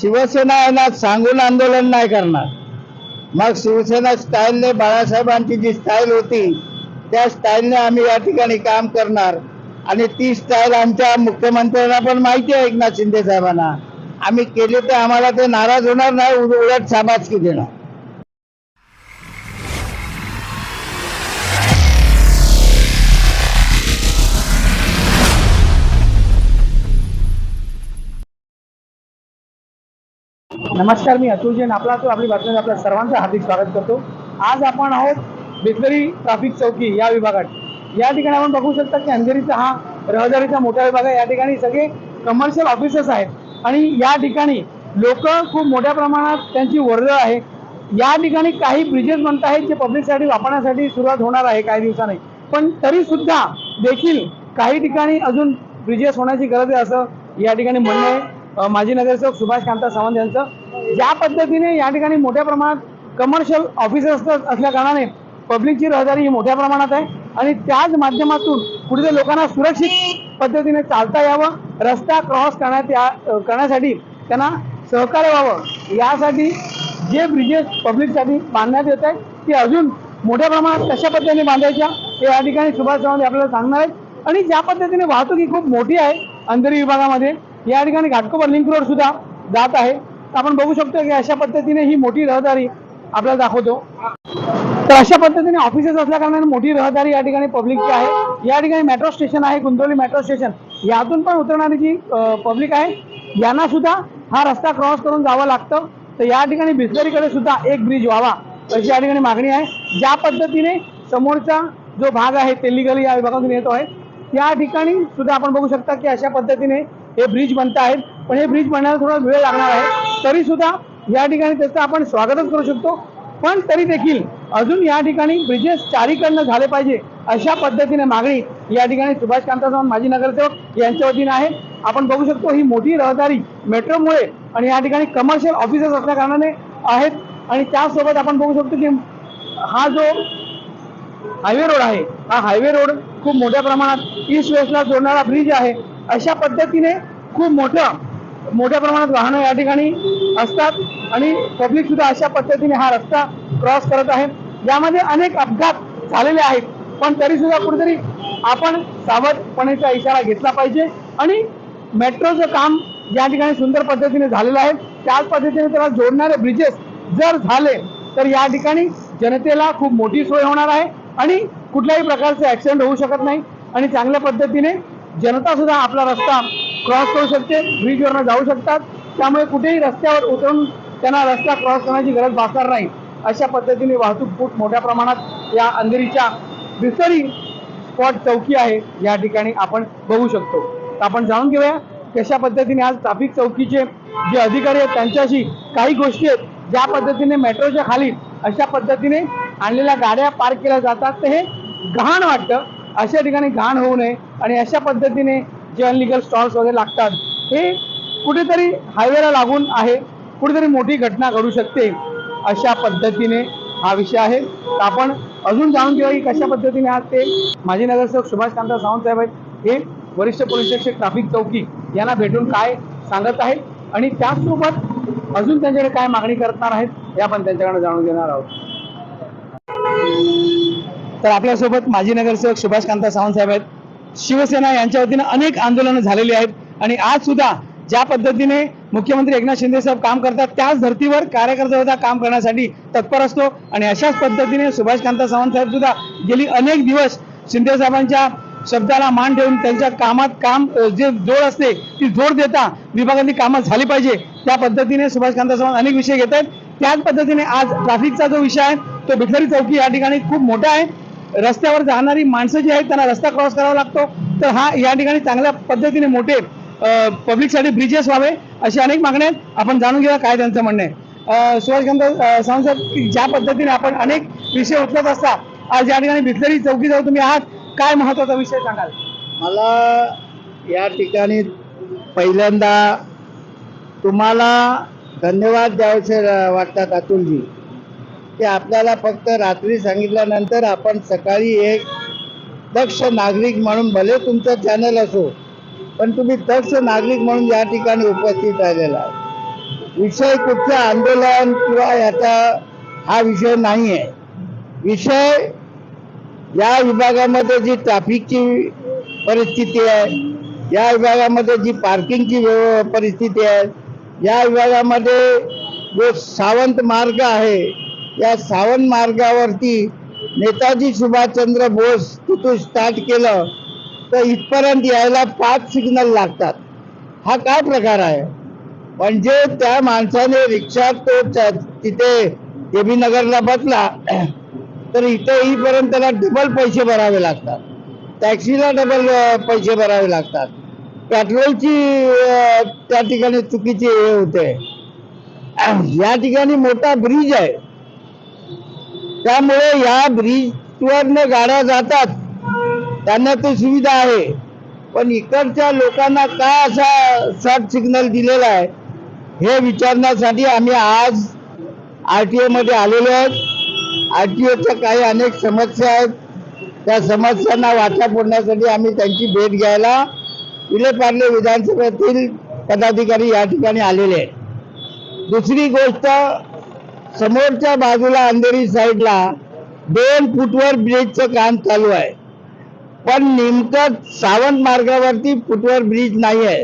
शिवसेना आहे ना सांगून आंदोलन नाही करणार. मग शिवसेना स्टाईलने बाळासाहेबांची जी स्टाईल होती त्या स्टाईलने आम्ही या ठिकाणी काम करणार. आणि ती स्टाईल आमच्या मुख्यमंत्र्यांना पण माहिती आहे एकनाथ शिंदे साहेबांना. आम्ही केली तर आम्हाला ते नाराज होणार नाही उलट शाबासकी देणार. नमस्कार मी अतुल जैन आपला तो आपली बातमी आपल्या सर्वांचं हार्दिक स्वागत करतो. आज आपण आहोत बिस्लरी ट्रॅफिक चौकी या विभागात. या ठिकाणी आपण बघू शकता की अंधेरीचा हा रहदारीचा मोठा विभाग आहे. या ठिकाणी सगळे कमर्शियल ऑफिसेस आहेत. आणि या ठिकाणी लोक खूप मोठ्या प्रमाणात त्यांची वर्दळ आहे. या ठिकाणी काही ब्रिजेस बनत आहेत जे पब्लिकसाठी वापरण्यासाठी सुरुवात होणार आहे काही दिवसांनी. पण तरी सुद्धा देखील काही ठिकाणी अजून ब्रिजेस होण्याची गरज आहे असं या ठिकाणी म्हणणं आहे. माजी नगरसेवक सुभाष कांता सावंत यांचं. ज्या पद्धतीने या ठिकाणी मोठ्या प्रमाणात कमर्शियल ऑफिसर असल्या कारणाने पब्लिकची रहदारी ही मोठ्या प्रमाणात आहे. आणि त्याच माध्यमातून पुढे लोकांना सुरक्षित पद्धतीने चालता यावं रस्ता क्रॉस करण्यात या करण्यासाठी त्यांना सहकार्य व्हावं. यासाठी जे ब्रिजेस पब्लिकसाठी बांधण्यात येत आहेत ते अजून मोठ्या प्रमाणात कशा पद्धतीने बांधायच्या हे या ठिकाणी सुभाष सावंत आपल्याला सांगणार आहेत. आणि ज्या पद्धतीने वाहतूक ही खूप मोठी आहे अंधेरी विभागामध्ये या ठिकाणी घाटकोपर लिंक रोड सुद्धा जात आहे. तर आपण बघू शकतो की अशा पद्धतीने ही मोठी रहदारी आपल्याला दाखवतो. तर अशा पद्धतीने ऑफिसेस असल्या कारणाने मोठी रहदारी या ठिकाणी पब्लिकची आहे. या ठिकाणी मेट्रो स्टेशन आहे गुंतवली मेट्रो स्टेशन यातून पण उतरणारी जी पब्लिक आहे यांना सुद्धा हा रस्ता क्रॉस करून जावं लागतं. तर या ठिकाणी बिस्लरीकडे सुद्धा एक ब्रिज व्हावा. अशी या ठिकाणी मागणी आहे. ज्या पद्धतीने समोरचा जो भाग आहे तेल्लीगली या विभागातून येतो आहे त्या ठिकाणी सुद्धा आपण बघू शकता की अशा पद्धतीने हे ब्रिज बनत आहेत पण हे ब्रिज बनण्याला थोडा वेळ लागणार आहे. तरी सुद्धा या ठिकाणी त्याचं आपण स्वागतच करू शकतो. पण तरी देखील अजून या ठिकाणी ब्रिजेस चारीकडनं झाले पाहिजे अशा पद्धतीने मागणी या ठिकाणी सुभाष कांता माजी नगरसेवक यांच्या वतीने आहे. आपण बघू शकतो ही मोठी रहदारी मेट्रोमुळे आणि या ठिकाणी कमर्शियल ऑफिसेस असल्या कारणाने आहेत. आणि त्यासोबत आपण बघू शकतो की हा जो हायवे रोड आहे हा हायवे रोड खूप मोठ्या प्रमाणात ईस्ट वेस्टला जोडणारा ब्रिज आहे. अशा पद्धतीने खूप मोठं मोठ्या प्रमाणात वाहनं या ठिकाणी असतात आणि पब्लिक सुद्धा अशा पद्धतीने हा रस्ता क्रॉस करत आहे यामध्ये अनेक अपघात झालेले आहेत पण तरी सुद्धा कुठेतरी आपण सावधपणेचा इशारा घेतला पाहिजे आणि मेट्रोचं काम या ठिकाणी सुंदर पद्धतीने झालेलं आहे. त्याच पद्धतीने त्याला जोडणारे ब्रिजेस जर झाले तर या ठिकाणी जनतेला खूप मोठी सोय होणार आहे आणि कुठल्याही प्रकारचे ऍक्सिडेंट होऊ शकत नाही. आणि चांगल्या पद्धतीने जनता सुद्धा आपला रस्ता क्रॉस करू शकते ब्रिजवरनं जाऊ शकतात. त्यामुळे कुठेही रस्त्यावर उतरून त्यांना रस्ता क्रॉस करण्याची गरज भासणार नाही. अशा पद्धतीने वाहतूक खूप मोठ्या प्रमाणात या अंधेरीच्या दुसरी स्पॉट चौकी आहे. या ठिकाणी आपण बघू शकतो. तर आपण जाणून घेऊया कशा पद्धतीने आज ट्रॅफिक चौकीचे जे अधिकारी आहेत त्यांच्याशी काही गोष्टी आहेत ज्या पद्धतीने मेट्रोच्या खाली अशा पद्धतीने आणलेल्या गाड्या पार्क केल्या जातात. तर हे घाण वाटतं. अशा ठिकाणी घाण होऊ नये. आणि अशा पद्धतीने जे अनलिगल स्टॉल्स वगैरे लागतात हे कुठेतरी हायवेला लागून आहे. कुठेतरी मोठी घटना घडू शकते अशा पद्धतीने हा विषय आहे. तर आपण अजून जाणून घेऊया की कशा पद्धतीने आज ते माजी नगरसेवक सुभाष कांता सावंत साहेब आहेत. हे वरिष्ठ पोलीस अधीक्षक ट्राफिक चौकी यांना भेटून काय सांगत आहेत आणि त्याचसोबत अजून त्यांच्याकडे काय मागणी करणार आहेत हे आपण त्यांच्याकडे जाणून घेणार आहोत. तर आपल्यासोबत माजी नगरसेवक सुभाष कांता सावंत साहेब आहेत. शिवसेना यांच्या वतीनं अनेक आंदोलनं झालेली आहेत. आणि आज सुद्धा ज्या पद्धतीने मुख्यमंत्री एकनाथ शिंदे साहेब काम करतात त्याच धर्तीवर कार्यकर्ता काम करण्यासाठी तत्पर असतो. आणि अशाच पद्धतीने सुभाषकांत सावंत साहेब सुद्धा गेली अनेक दिवस शिंदे साहेबांच्या शब्दाला मान ठेवून त्यांच्या कामात काम जे जोड असते ती जोड देता विभागातली कामं झाली पाहिजे. त्या पद्धतीने सुभाषकांत सावंत अनेक विषय घेत आहेत त्याच पद्धतीने आज ट्रॅफिकचा जो विषय आहे तो भिखारी चौकी या ठिकाणी खूप मोठा आहे. रस्त्यावर जाणारी माणसं जी आहेत त्यांना रस्ता क्रॉस करावा लागतो. तर हा या ठिकाणी चांगल्या पद्धतीने मोठे पब्लिकसाठी ब्रिजेस व्हावे अशी अनेक मागण्या आहेत. आपण जाणून घेऊया काय त्यांचं म्हणणं आहे. सुभाष सावंत ज्या पद्धतीने आपण अनेक विषय उचलत असता आज या ठिकाणी भिसलरी चौकी जाऊ तुम्ही आहात. काय महत्त्वाचा विषय सांगाल? मला या ठिकाणी पहिल्यांदा तुम्हाला धन्यवाद द्यावेसे वाटतात अतुलजी. ते आपल्याला फक्त रात्री सांगितल्यानंतर आपण सकाळी एक दक्ष नागरिक म्हणून भले तुमचं चॅनल असो पण तुम्ही दक्ष नागरिक म्हणून या ठिकाणी उपस्थित राहिलेला आहे विषय कुठचं आंदोलन किंवा याचा हा विषय नाही आहे विषय या विभागामध्ये जी ट्रॅफिकची परिस्थिती आहे या विभागामध्ये जी पार्किंगची परिस्थिती आहे या विभागामध्ये जो सावंत मार्ग आहे या सावन मार्गावरती नेताजी सुभाषचंद्र बोस तिथून स्टार्ट केलं तर इथपर्यंत यायला पाच सिग्नल लागतात. हा काय प्रकार आहे? म्हणजे त्या माणसाने रिक्षा तो तिथे देवी नगरला बसला तर इथे इथपर्यंत त्याला डबल पैसे भरावे लागतात. टॅक्सीला डबल पैसे भरावे लागतात. पेट्रोलची त्या ठिकाणी चुकीची हे होते. या ठिकाणी मोठा ब्रिज आहे. त्यामुळे या ब्रिजवरनं गाड्या जातात. त्यांना तो सुविधा आहे. पण इकडच्या लोकांना काय असा शॉर्ट सिग्नल दिलेला आहे हे विचारण्यासाठी आम्ही आज आर टी ओमध्ये आलेलो आहोत. आर टी ओच्या काही अनेक समस्या आहेत. त्या समस्यांना वाचा फोडण्यासाठी आम्ही त्यांची भेट घ्यायला विलेपार्ले विधानसभेतील पदाधिकारी या ठिकाणी आलेले आहेत. दुसरी गोष्ट समोरच्या बाजूला अंधेरी साईडला दोन फुटवर ब्रिजचं काम चालू आहे. पण नेमकं सावंत मार्गावरती फुटवर ब्रिज नाही आहे.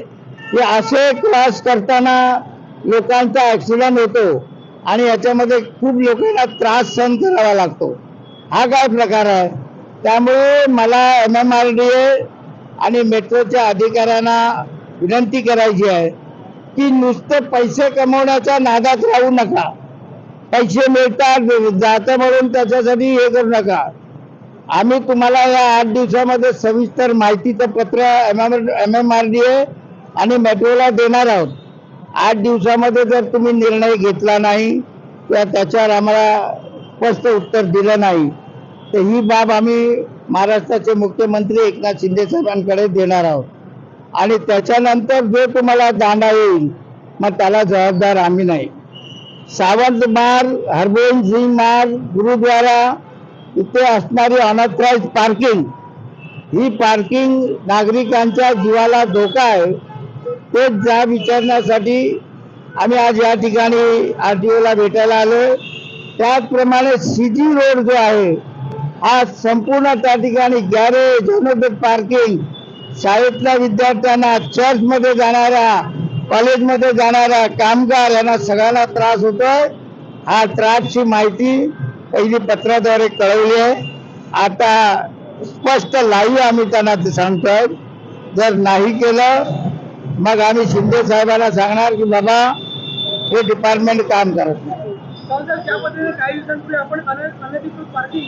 हे असे क्रॉस करताना लोकांचा ऍक्सिडेंट होतो आणि याच्यामध्ये खूप लोकांना त्रास सहन करावा लागतो. हा काय प्रकार आहे? त्यामुळे मला M M R D A आणि मेट्रोच्या अधिकाऱ्यांना विनंती करायची आहे की नुसतं पैसे कमवण्याच्या नादात राहू नका. पैसे मिळतात जातं म्हणून त्याच्यासाठी हे करू नका. आम्ही तुम्हाला या आठ दिवसामध्ये सविस्तर माहितीचं पत्र M M M M R D A आणि मेट्रोला देणार आहोत. आठ दिवसामध्ये जर तुम्ही निर्णय घेतला नाही किंवा त्याच्यावर आम्हाला स्पष्ट उत्तर दिलं नाही तर ही बाब आम्ही महाराष्ट्राचे मुख्यमंत्री एकनाथ शिंदे साहेबांकडे देणार आहोत. आणि त्याच्यानंतर जो तुम्हाला दांडा येईल मग त्याला जबाबदार आम्ही नाही. सावंत मार्ग हरगोविंद सिंग मार्ग गुरुद्वारा इथे असणारी अनऑथराईज पार्किंग ही पार्किंग नागरिकांच्या जीवाला धोका आहे. ते जा विचारण्यासाठी आम्ही आज या ठिकाणी आर टी ओला भेटायला आलो. त्याचप्रमाणे सी जी रोड जो आहे हा संपूर्ण त्या ठिकाणी गॅरेज अनोबेट पार्किंग शाळेतल्या विद्यार्थ्यांना चर्चमध्ये जाणाऱ्या कॉलेजमध्ये जाणाऱ्या कामगार यांना सगळ्यांना त्रास होतोय. हा त्रासची माहिती पहिली पत्राद्वारे कळवली आहे. आता स्पष्ट लाईव्ह आम्ही त्यांना ते सांगतोय. जर नाही केलं मग आम्ही शिंदे साहेबांना सांगणार की बाबा हे डिपार्टमेंट काम करत नाही. काही दिवसांपूर्वी आपण अनधिकृत पार्किंग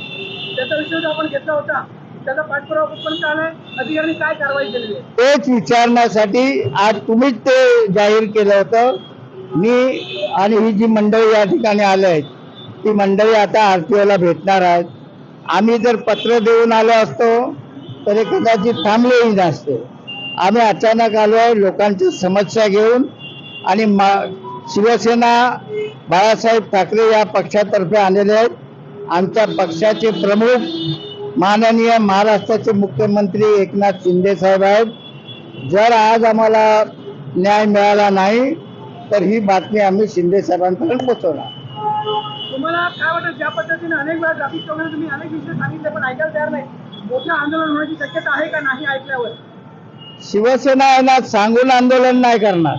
त्याचा विषय आपण घेतला होता. त्याचा पाठपुरावा कुठपर्यंत आलाय? अधिकाऱ्यांनी काय कारवाई केलेली आहे? तेच विचारण्यासाठी आज तुम्हीच ते जाहीर केलं होतं. मी आणि ही जी मंडळी या ठिकाणी आले आहेत ती मंडळी आता आर टी ओला भेटणार आहेत. आम्ही जर पत्र देऊन आलो असतो तर कदाचित थांबलेही नसते. आम्ही अचानक आलो आहे लोकांच्या समस्या घेऊन आणि मा शिवसेना बाळासाहेब ठाकरे या पक्षातर्फे आलेले आहेत. आमच्या पक्षाचे प्रमुख माननीय महाराष्ट्राचे मुख्यमंत्री एकनाथ शिंदे साहेब आहेत. जर आज आम्हाला न्याय मिळाला नाही तर ही बातमी आम्ही शिंदे साहेबांपर्यंत पोहोचवणार. तुम्हाला काय वाटतं ज्या पद्धतीने अनेक वेळा ट्रॅफिक वगैरे तुम्ही अनेक विषय सांगितले पण ऐकायला तयार नाही. मोठं आंदोलन होण्याची शक्यता आहे का नाही ऐकल्यावर? शिवसेना यांना सांगून आंदोलन नाही करणार.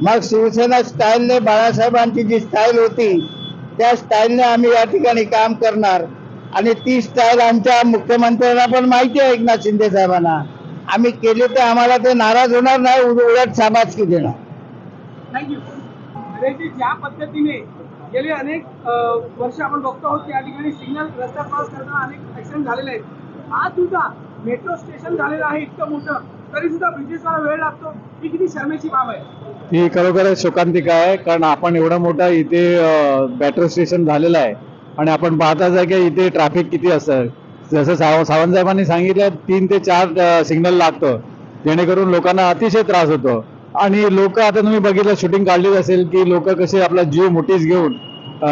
मग शिवसेना स्टाईलने बाळासाहेबांची जी स्टाईल होती त्या स्टाईलने आम्ही या ठिकाणी काम करणार. आणि ती स्टाईल आमच्या मुख्यमंत्र्यांना पण माहिती आहे एकनाथ शिंदे साहेबांना. आम्ही केली तर आम्हाला ते नाराज होणार नाही उल- उलट शाबासकी देणार. थँक्यू ज्या पद्धतीने गेले अनेक वर्ष आपण बघतो आहोत की या ठिकाणी सिग्नल रस्ता क्रॉस करताना अनेक ऍक्सिडेंट झालेले आहेत. आज सुद्धा मेट्रो स्टेशन झालेलं आहे इतकं मोठं तरी सुद्धा वेळ लागतो. ही किती शर्मेची बाब आहे. ही खरोखरच शोकांतिका आहे कारण आपण एवढं मोठं इथे मेट्रो स्टेशन झालेलं आहे. आणि आपण पाहताच आहे की इथे ट्रॅफिक किती असतं जसं साव सावंतसाहेबांनी सांगितलं तीन ते चार सिग्नल लागतं. जेणेकरून लोकांना अतिशय त्रास होतो. आणि लोक आता तुम्ही बघितलं शूटिंग काढलीच असेल की लोक कसे आपला जीव मुठीस घेऊन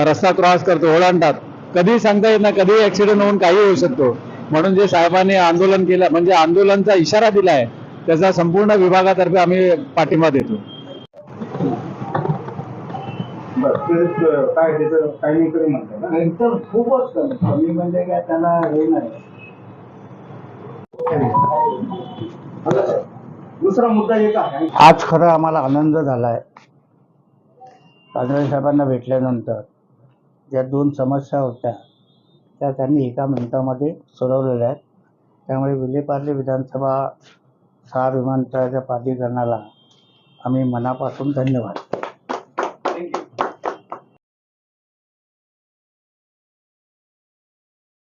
रस्ता क्रॉस करतो ओलांडतात. कधी सांगता येत ना कधी ऍक्सिडेंट होऊन काही होऊ शकतो. म्हणून जे साहेबांनी आंदोलन केलं म्हणजे आंदोलनचा इशारा दिला आहे त्याचा संपूर्ण विभागातर्फे आम्ही पाठिंबा देतो. काय त्याचं टायमिंग ना. एकदम खूपच कमी. कमी म्हणजे काय त्याला हे नाही. दुसरा मुद्दा एक आहे. आज खरं आम्हाला आनंद झाला आहे कांदळे साहेबांना भेटल्यानंतर ज्या दोन समस्या होत्या त्या त्यांनी एका मिनिटामध्ये सोडवलेल्या आहेत. त्यामुळे विलेपार्ले विधानसभा सहा विमानतळाच्या प्राधिकरणाला आम्ही मनापासून धन्यवाद.